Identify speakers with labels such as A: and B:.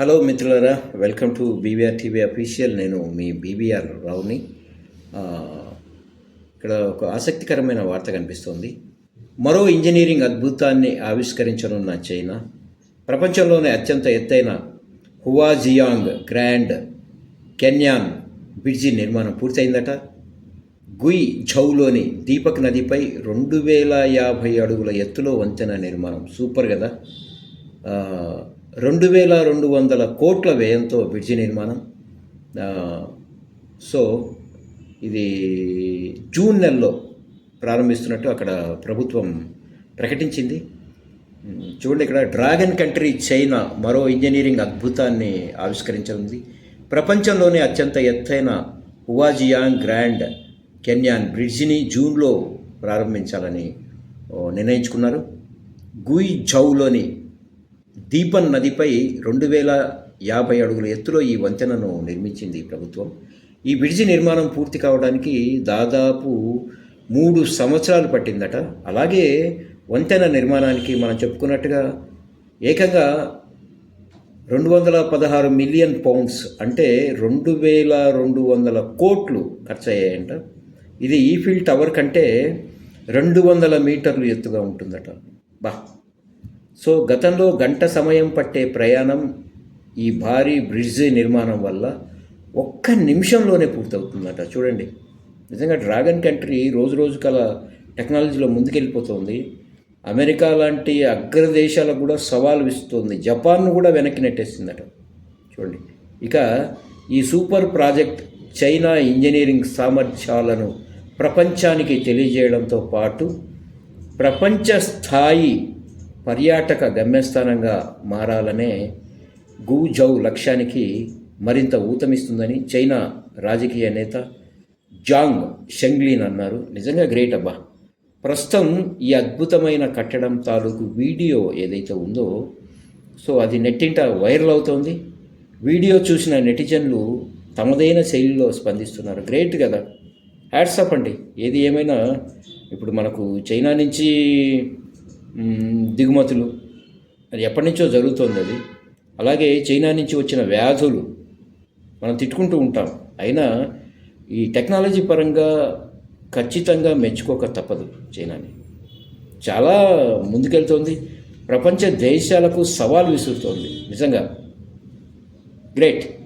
A: Hello మిత్రులారా welcome to BVR TV official. నేను మీ బీబీఆర్ రావుని ఇక్కడ ఒక ఆసక్తికరమైన వార్త కనిపిస్తోంది. మరో ఇంజనీరింగ్ అద్భుతాన్ని ఆవిష్కరించనున్న చైనా ప్రపంచంలోనే అత్యంత ఎత్తైన హువాజియాంగ్ గ్రాండ్ కెన్యాన్ బ్రిడ్జి నిర్మాణం పూర్తయిందట. గుయ్ ఝౌలోని దీపక్ నదిపై రెండు వేల యాభై అడుగుల ఎత్తులో వంతెన నిర్మాణం సూపర్ కదా. రెండు వేల రెండు వందల కోట్ల వ్యయంతో బ్రిడ్జి నిర్మాణం. సో ఇది జూన్ నెలలో ప్రారంభిస్తున్నట్టు అక్కడ ప్రభుత్వం ప్రకటించింది. చూడండి ఇక్కడ డ్రాగన్ కంట్రీ చైనా మరో ఇంజనీరింగ్ అద్భుతాన్ని ఆవిష్కరించనుంది. ప్రపంచంలోనే అత్యంత ఎత్తైన హువాజియాంగ్ గ్రాండ్ కెన్యాన్ బ్రిడ్జిని జూన్లో ప్రారంభించాలని నిర్ణయించుకున్నారు. గుయిజౌలోని దీపన్ నదిపై రెండు వేల యాభై అడుగుల ఎత్తులో ఈ వంతెనను నిర్మించింది ప్రభుత్వం. ఈ బ్రిడ్జి నిర్మాణం పూర్తి కావడానికి దాదాపు మూడు సంవత్సరాలు పట్టిందట. అలాగే వంతెన నిర్మాణానికి మనం చెప్పుకున్నట్టుగా ఏకంగా రెండు వందల పదహారు మిలియన్ పౌండ్స్ అంటే రెండు వేల రెండు వందల కోట్లు ఖర్చు అయ్యాయంట ఇది ఈఫిల్ టవర్ కంటే రెండు వందల మీటర్లు ఎత్తుగా ఉంటుందట. బా సో గతంలో గంట సమయం పట్టే ప్రయాణం ఈ భారీ బ్రిడ్జ్ నిర్మాణం వల్ల ఒక్క నిమిషంలోనే పూర్తవుతుందట. చూడండి. నిజంగా డ్రాగన్ కంట్రీ రోజు రోజు కల టెక్నాలజీలో ముందుకెళ్ళిపోతుంది. అమెరికా లాంటి అగ్రదేశాలకు కూడా సవాల్ విస్తుంది జపాన్ను కూడా వెనక్కి నెట్టేసిందట. చూడండి. ఇక ఈ సూపర్ ప్రాజెక్ట్ చైనా ఇంజనీరింగ్ సామర్థ్యాలను ప్రపంచానికి తెలియజేయడంతో పాటు ప్రపంచ స్థాయి పర్యాటక గమ్యస్థానంగా మారాలనే గూజౌ లక్ష్యానికి మరింత ఊతమిస్తుందని చైనా రాజకీయ నేత జాంగ్ షెంగ్లీన్ అన్నారు. నిజంగా గ్రేట్ అబ్బా. ప్రస్తుతం ఈ అద్భుతమైన కట్టడం తాలూకు వీడియో ఏదైతే ఉందో సో అది నెట్టింట వైరల్ అవుతోంది. వీడియో చూసిన నెటిజన్లు తమదైన శైలిలో స్పందిస్తున్నారు. గ్రేట్ కదా. హ్యాట్సప్ అండి. ఏది ఏమైనా ఇప్పుడు మనకు చైనా నుంచి దిగుమతులు. అది ఎప్పటి నుంచో జరుగుతోంది అది. అలాగే చైనా నుంచి వచ్చిన వ్యాధులు మనం తిట్టుకుంటూ ఉంటాం. అయినా ఈ టెక్నాలజీ పరంగా ఖచ్చితంగా మెచ్చుకోక తప్పదు చైనాని. చాలా ముందుకెళ్తోంది. ప్రపంచ దేశాలకు సవాల్ విసురుతోంది. నిజంగా. గ్రేట్.